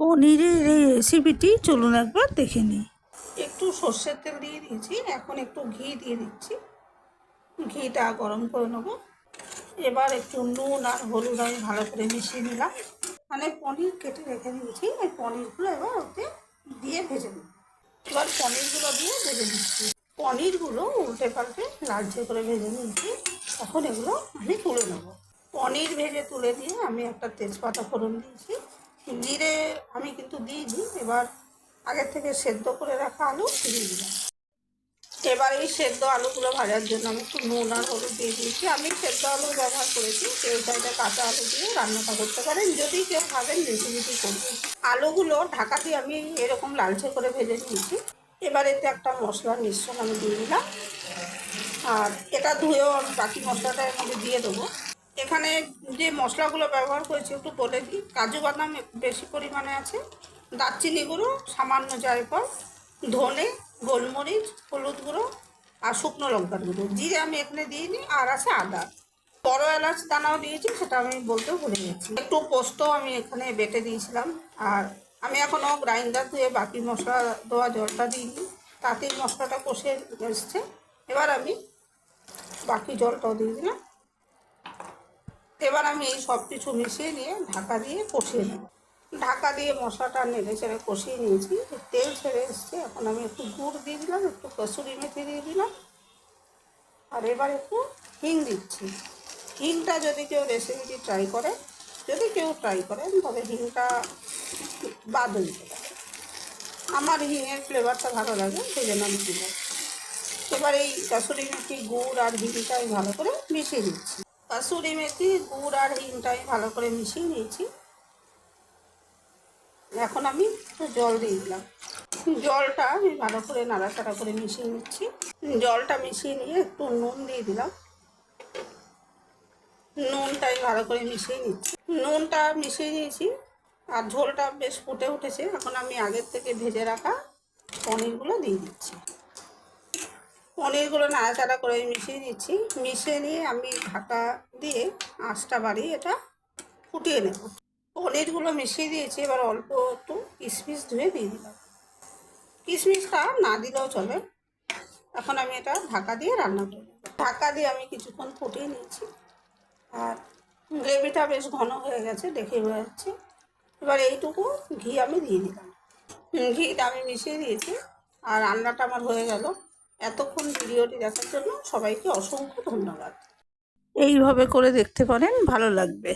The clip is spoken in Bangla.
পনিরের এই রেসিপিটি চলুন একবার দেখে নিই। একটু সর্ষের তেল দিয়ে দিয়েছি, এখন একটু ঘি দিয়ে দিচ্ছি। ঘিটা গরম করে নেব। এবার একটু নুন আর হলুদ আমি ভালো করে মিশিয়ে নিলাম। মানে পনির কেটে রেখে দিয়েছি, এই পনিরগুলো এবার ওতে দিয়ে ভেজে নেব। এবার পনিরগুলো দিয়ে ভেজে দিচ্ছি পনিরগুলো উল্টে পাল্টে লালচে করে ভেজে নিয়েছি। এখন এগুলো আমি তুলে নেব। পনির ভেজে তুলে দিয়ে আমি একটা তেজপাতা ফোড়ন দিয়েছি। জিরে আমি কিন্তু দিইনি, এবার আগের থেকে সেদ্ধ করে রাখা আলু দিয়ে দিলাম। এবার এই সেদ্ধ আলুগুলো ভাজার জন্য আমি একটু নুন আর হলুদ দিয়ে দিয়েছি। আমি সেদ্ধ আলু ব্যবহার করেছি, কেউ চাইলে কাঁচা আলু দিয়ে রান্নাটা করতে পারেন। যদি কেউ বেশি বেশি করবেন। আলুগুলো ঢাকা দিয়ে আমি এরকম লালচে করে ভেজে নিয়েছি। এবার এতে একটা মশলার মিশ্রণ আমি দিয়ে দিলাম। আর এটা ধুয়েও আমি বাকি মশলাটা মধ্যে দিয়ে দেবো। এখানে যে মশলাগুলো ব্যবহার করেছি একটু বলে দিই। কাজু বাদাম বেশি পরিমাণে আছে। দারচিনি গুঁড়ো, সামান্য জায়ফল ধনে, গোলমরিচ, হলুদ গুঁড়ো আর শুকনো লঙ্কার গুঁড়ো। জিরে আমি এখানে দিইনি, আর আছে আদা। বড় এলাচ দানাও দিয়েছি, সেটা আমি বলতেও ভুলে গেছি। একটু পোস্ত আমি এখানে বেটে দিয়েছিলাম, আর আমি এখনও গ্রাইন্ডার ধুয়ে বাকি মশলা দেওয়া জলটা দিইনি। তাতেই মশলাটা কষে এসছে। এবার আমি বাকি জলটাও দিয়ে দিলাম। এবার আমি এই সব কিছু মিশিয়ে নিয়ে ঢাকা দিয়ে কষিয়ে নেব। ঢাকা দিয়ে মশলাটা নেড়ে চেড়ে কষিয়ে নিয়েছি। তেল ছেড়ে এসছে। এখন আমি একটু গুড় দিয়ে দিলাম, একটু কসুরি মেথি দিয়ে দিলাম। আর এবার একটু হিং দিচ্ছি। হিংটা যদি কেউ রেসিপিটি ট্রাই করে, যদি কেউ ট্রাই করেন তবে হিংটা বাদ দিতে পারে। আমার হিঙের ফ্লেভারটা ভালো লাগে, সেই জন্য আমি দিলাম এবার এই কাসুরি মেথি, গুড় আর হিংটা আমি ভালো করে মিশিয়ে নিচ্ছি। কাসুরি মেথি, গুড় আর হিংটা ভালো করে মিশিয়ে নিয়েছি। এখন আমি একটু জল দিয়ে দিলাম। জলটা আমি ভালো করে নাড়াচাড়া করে মিশিয়ে নিচ্ছি। জলটা মিশিয়ে নিয়ে একটু নুন দিয়ে দিলাম। নুনটাই ভালো করে মিশিয়ে নিচ্ছি। নুনটা মিশিয়ে নিয়েছি আর ঝোলটা বেশ ফুটে উঠেছে। এখন আমি আগের থেকে ভেজে রাখা পনিরগুলো দিয়ে দিচ্ছি। পনিরগুলো নাড়াচাড়া করে মিশিয়ে নিচ্ছি। মিশিয়ে নিয়ে আমি ঢাকা দিয়ে আঁচটা বাড়িয়ে এটা ফুটিয়ে নেব। পনিরগুলো মিশিয়ে দিয়েছি, এবার অল্প একটু কিশমিশ ধুয়ে দিয়ে দিলাম। কিশমিশটা না দিলেও চলে। এখন আমি এটা ঢাকা দিয়ে রান্না করব। ঢাকা দিয়ে আমি কিছুক্ষণ ফুটিয়ে নিয়েছি আর গ্রেভিটা বেশ ঘন হয়ে গেছে দেখে বোঝা যাচ্ছে। এবার এইটুকু ঘি আমি দিয়ে দিলাম। ঘিটা আমি মিশিয়ে দিয়েছি। আর রান্নাটা আমার হয়ে গেল। এতক্ষণ ভিডিওটি দেখার জন্য সবাইকে অসংখ্য ধন্যবাদ। এইভাবে করে দেখতে পারেন ভালো লাগবে।